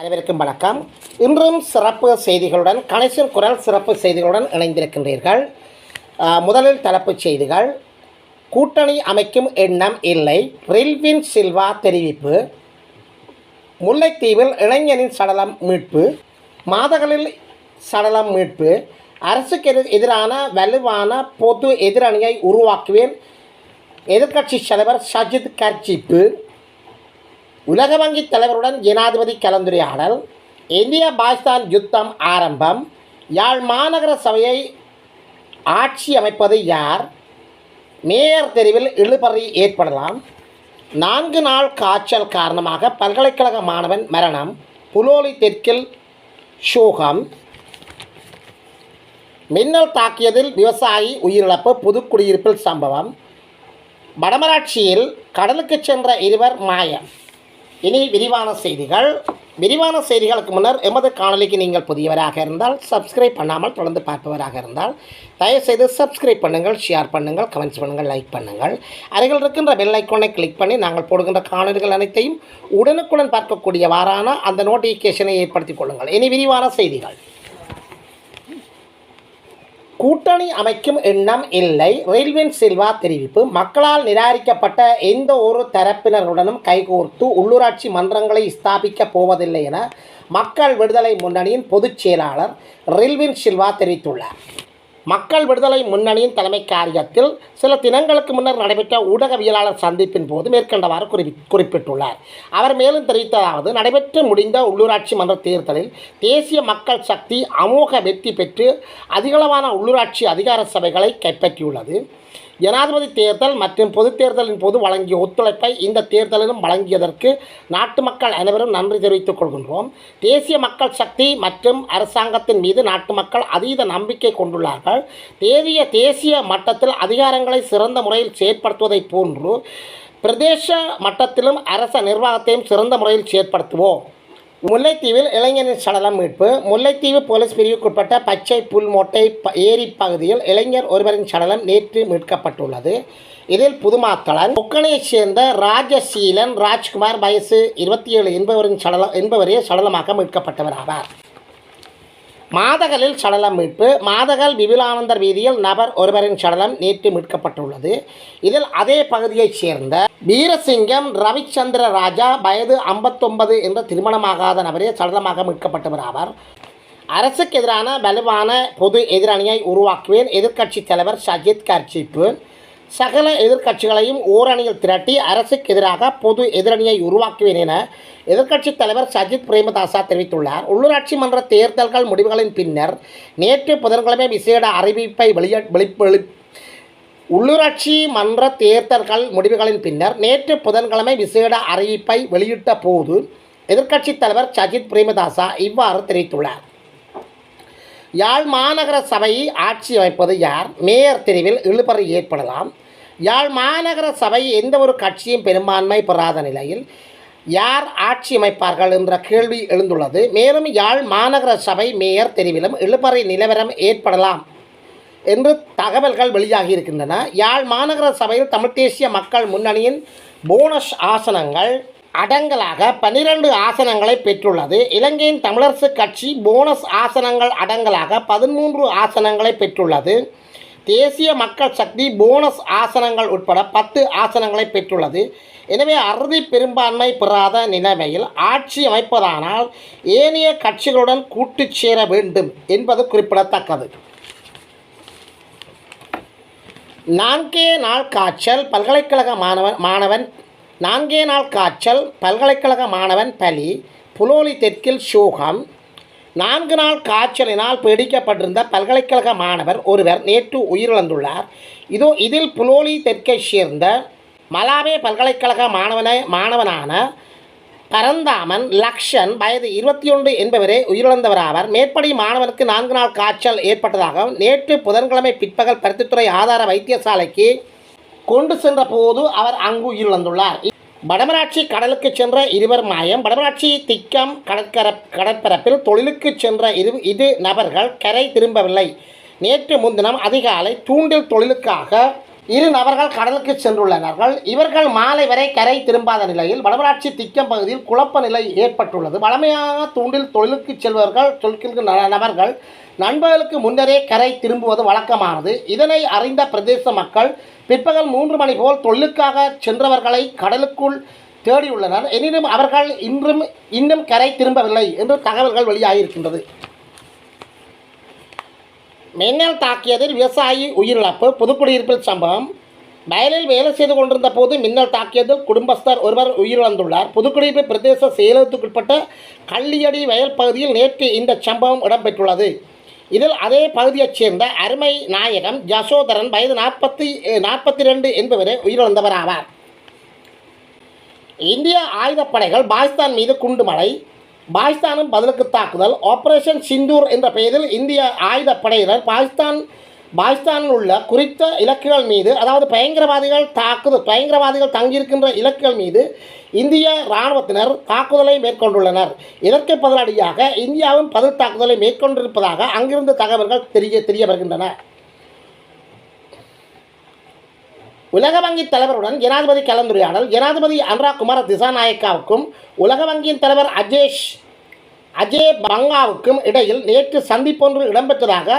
அனைவருக்கும் வணக்கம். இன்றும் சிறப்பு செய்திகளுடன் கணேசன் குரல் சிறப்பு செய்திகளுடன் இணைந்திருக்கின்றீர்கள். முதலில் தலைப்புச் செய்திகள். கூட்டணி அமைக்கும் எண்ணம் இல்லை. ரில்வின் சில்வா தெரிவிப்பு. முல்லைத்தீவில் இளைஞனின் சடலம் மீட்பு. மாதகளில் சடலம் மீட்பு. அரசுக்கு எதிர் எதிரான வலுவான பொது எதிரணியை உருவாக்குவேன். எதிர்க்கட்சி தலைவர் சஜித் கர்ஜிப்பு. உலக வங்கி தலைவருடன் ஜனாதிபதி கலந்துரையாடல் இந்தியா பாகிஸ்தான் யுத்தம் ஆரம்பம் யாழ் மாநகர சபையை ஆட்சி அமைப்பது யார்? மேயர் தெருவில் இழுபறி ஏற்படலாம். நான்கு நாள் காய்ச்சல் காரணமாக பல்கலைக்கழக மாணவன் மரணம் புலோலி தெற்கில் சோகம். மின்னல் தாக்கியதில் விவசாயி உயிரிழப்பு புதுக்குடியிருப்பில் சம்பவம். வடமராட்சியில் கடலுக்கு சென்ற இருவர் மாயம். இனி விரிவான செய்திகள். விரிவான செய்திகளுக்கு முன்னர் எமது காணொலிக்கு நீங்கள் புதியவராக இருந்தால் சப்ஸ்கிரைப் பண்ணாமல் தொடர்ந்து பார்ப்பவராக இருந்தால் தயவுசெய்து சப்ஸ்கிரைப் பண்ணுங்கள் ஷேர் பண்ணுங்கள் கமெண்ட்ஸ் பண்ணுங்கள் லைக் பண்ணுங்கள். அருகில் இருக்கின்ற பெல் ஐக்கோனை கிளிக் பண்ணி நாங்கள் போடுகின்ற காணொலிகள் அனைத்தையும் உடனுக்குடன் பார்க்கக்கூடியவாறான அந்த நோட்டிஃபிகேஷனை ஏற்படுத்திக் கொள்ளுங்கள். இனி விரிவான செய்திகள். கூட்டணி அமைக்கும் எண்ணம் இல்லை. ரெயில்வின் சில்வா தெரிவிப்பு. மக்களால் நிராகரிக்கப்பட்ட எந்த ஒரு தரப்பினருடனும் கைகோர்த்து உள்ளூராட்சி மன்றங்களை ஸ்தாபிக்கப் போவதில்லை என மக்கள் விடுதலை முன்னணியின் பொதுச் செயலாளர் ரெயில்வின் சில்வா தெரிவித்துள்ளார். மக்கள் விடுதலை முன்னணியின் தலைமை காரியத்தில் சில தினங்களுக்கு முன்னர் நடைபெற்ற ஊடகவியலாளர் சந்திப்பின் போது மேற்கண்டவாறு குறி குறிப்பிட்டுள்ளார். அவர் மேலும் தெரிவித்ததாவது நடைபெற்று முடிந்த உள்ளூராட்சி மன்ற தேர்தலில் தேசிய மக்கள் சக்தி அமோக வெற்றி பெற்று அதிகளவான உள்ளூராட்சி அதிகார சபைகளை கைப்பற்றியுள்ளது. ஜனாதிபதி தேர்தல் மற்றும் பொதுத் தேர்தலின் போது வழங்கிய ஒத்துழைப்பை இந்த தேர்தலிலும் வழங்கியதற்கு நாட்டு மக்கள் அனைவரும் நன்றி தெரிவித்துக் கொள்கின்றோம். தேசிய மக்கள் சக்தி மற்றும் அரசாங்கத்தின் மீது நாட்டு மக்கள் அதீத நம்பிக்கை கொண்டுள்ளார்கள். தேசிய தேசிய மட்டத்தில் அதிகாரங்களை சிறந்த முறையில் செயற்படுத்துவதைப் போன்று பிரதேச மட்டத்திலும் அரச நிர்வாகத்தையும் சிறந்த முறையில் செயற்படுத்துவோம். முல்லைத்தீவில் இளைஞரின் சடலம் மீட்பு. முல்லைத்தீவு போலீஸ் பிரிவுக்குட்பட்ட பச்சை புல்மோட்டை ப ஏரி பகுதியில் இளைஞர் ஒருவரின் சடலம் நேற்று மீட்கப்பட்டுள்ளது. இதில் புதுமாத்தளன் ஒக்கனையைச் சேர்ந்த ராஜசீலன் ராஜ்குமார் வயசு இருபத்தி ஏழு என்பவரின் சடலம் என்பவரே சடலமாக மீட்கப்பட்டவர் ஆவார் மாதகலில் சடலம் மீட்பு மாதகல் விபுலானந்தர் வீதியில் நபர் ஒருவரின் சடலம் நேற்று மீட்கப்பட்டுள்ளது. இதில் அதே பகுதியைச் சேர்ந்த வீரசிங்கம் ரவிச்சந்திர ராஜா வயது ஐம்பத்தொன்பது என்ற திருமணமாகாத நபரே சடலமாக மீட்கப்பட்டவர் ஆவார். அரசுக்கு எதிரான வலுவான பொது எதிரணியை உருவாக்குவேன் எதிர்க்கட்சி தலைவர் சஜித் கர்ஜிப்பு. சகல எதிர்க்கட்சிகளையும் ஓரணியில் திரட்டி அரசுக்கு எதிராக பொது எதிரணியை உருவாக்குவேன் என எதிர்க்கட்சித் தலைவர் சஜித் பிரேமதாசா தெரிவித்துள்ளார். உள்ளூராட்சி மன்ற தேர்தல்கள் முடிவுகளின் பின்னர் நேற்று புதன்கிழமை விசேட அறிவிப்பை வெளிய வெளி உள்ளூராட்சி மன்ற தேர்தல்கள் முடிவுகளின் பின்னர் நேற்று புதன்கிழமை விசேட அறிவிப்பை வெளியிட்ட போது எதிர்க்கட்சித் தலைவர் சஜித் பிரேமதாசா இவ்வாறு தெரிவித்துள்ளார். யாழ் மாநகர சபையை ஆட்சி அமைப்பது யார்? மேயர் தெரிவில் இழுபறி ஏற்படலாம். யாழ் மாநகர சபை எந்த ஒரு கட்சியும் பெரும்பான்மை பெறாத நிலையில் யார் ஆட்சி அமைப்பார்கள் என்ற கேள்வி எழுந்துள்ளது. மேலும் யாழ் மாநகர சபை மேயர் தெரிவிலும் இழுபறை நிலவரம் ஏற்படலாம் என்று தகவல்கள் வெளியாகி இருக்கின்றன. யாழ் மாநகர சபையில் தமிழ்த் தேசிய மக்கள் முன்னணியின் போனஸ் ஆசனங்கள் அடங்கலாக பனிரெண்டு ஆசனங்களை பெற்றுள்ளது. இலங்கையின் தமிழரசு கட்சி போனஸ் ஆசனங்கள் அடங்கலாக பதிமூன்று ஆசனங்களை பெற்றுள்ளது. தேசிய மக்கள் சக்தி போனஸ் ஆசனங்கள் உட்பட பத்து ஆசனங்களை பெற்றுள்ளது. எனவே அறுதி பெரும்பான்மை பெறாத நிலைமையில் ஆட்சி அமைப்பதானால் ஏனைய கட்சிகளுடன் கூட்டு சேர வேண்டும் என்பது குறிப்பிடத்தக்கது. நான்கே நாள் காய்ச்சல் பல்கலைக்கழக மாணவன் மாணவன் நான்கே நாள் காய்ச்சல் பல்கலைக்கழக மாணவன் பலி புலோலி தெற்கில் சோகம். நான்கு நாள் காய்ச்சலினால் பீடிக்கப்பட்டிருந்த பல்கலைக்கழக மாணவர் ஒருவர் நேற்று உயிரிழந்துள்ளார். இதோ இதில் புலோலி தெற்கை சேர்ந்த மலாவே பல்கலைக்கழக மாணவனை மாணவனான பரந்தாமன் லக்ஷன் வயது இருபத்தி ஒன்று என்பவரே உயிரிழந்தவராவார். மேற்படி மாணவனுக்கு நான்கு நாள் காய்ச்சல் ஏற்பட்டதாகவும் நேற்று புதன்கிழமை பிற்பகல் பருத்தித்துறை ஆதார வைத்தியசாலைக்கு கொண்டு சென்ற போது அவர் அங்கு உயிரிழந்துள்ளார் வடமராட்சி கடலுக்கு சென்ற இருவர் மாயம் வடமராட்சி திக்கம் கடற்கர கடற்பரப்பில் தொழிலுக்கு சென்ற இரு இது நபர்கள் கரை திரும்பவில்லை. நேற்று முன்தினம் அதிகாலை தூண்டில் தொழிலுக்காக இரு நபர்கள் கடலுக்கு சென்றுள்ளனர்கள். இவர்கள் மாலை வரை கரை திரும்பாத நிலையில் வடமராட்சி திக்கம் பகுதியில் குழப்ப நிலை ஏற்பட்டுள்ளது. வளமையான தூண்டில் தொழிலுக்கு செல்வர்கள் தொழில்கின்ற ந- நபர்கள் நண்பர்களுக்கு முன்னரே கரை திரும்புவது வழக்கமானது. இதனை அறிந்த பிரதேச மக்கள் பிற்பகல் மூன்று மணி போல் தொழிலுக்காக சென்றவர்களை கடலுக்குள் தேடியுள்ளனர். எனினும் அவர்கள் இன்றும் இன்னும் கரை திரும்பவில்லை என்று தகவல்கள் வெளியாகியிருக்கின்றது. மின்னல் தாக்கியதில் விவசாயி உயிரிழப்பு புதுக்குடியிருப்பில் சம்பவம். வயலில் வேலை செய்து கொண்டிருந்த போது மின்னல் தாக்கியதில் குடும்பஸ்தர் ஒருவர் உயிரிழந்துள்ளார். புதுக்குடியிருப்பு பிரதேச செயலகத்துக்குட்பட்ட கள்ளியடி வயல் பகுதியில் நேற்று இந்த சம்பவம் இடம்பெற்றுள்ளது. இதில் அதே பகுதியைச் சேர்ந்த அருமை நாயகம் ஜசோதரன் வயது நாற்பத்தி நாற்பத்தி ரெண்டு என்பவரே உயிரிழந்தவர் ஆவார் இந்திய ஆயுதப்படைகள் பாகிஸ்தான் மீது குண்டுமலை பாகிஸ்தானும் பதிலுக்கு தாக்குதல். ஆபரேஷன் சிந்தூர் என்ற பெயரில் இந்திய ஆயுதப்படையினர் பாகிஸ்தான் பாகிஸ்தானில் உள்ள குறித்த இலக்குகள் மீது அதாவது பயங்கரவாதிகள் தாக்குதல் பயங்கரவாதிகள் தங்கியிருக்கின்ற இலக்குகள் மீது இந்திய இராணுவத்தினர் தாக்குதலை மேற்கொண்டுள்ளனர். இதற்கு பதிலடியாக இந்தியாவும் பதில் தாக்குதலை மேற்கொண்டிருப்பதாக அங்கிருந்து தகவல்கள் தெரிய தெரிய வருகின்றன. உலக வங்கி தலைவருடன் ஜனாதிபதி கலந்துரையாடல் ஜனாதிபதி அனுராக் குமார திசாநாயக்காவுக்கும் உலக வங்கியின் தலைவர் அஜேஷ் அஜய் பங்காவுக்கும் இடையில் நேற்று சந்திப்பொன்று இடம்பெற்றதாக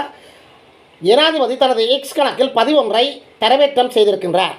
ஜனாதிபதி தனது எக்ஸ் கணக்கில் பதிவொன்றை தரவேற்றம் செய்திருக்கின்றார்.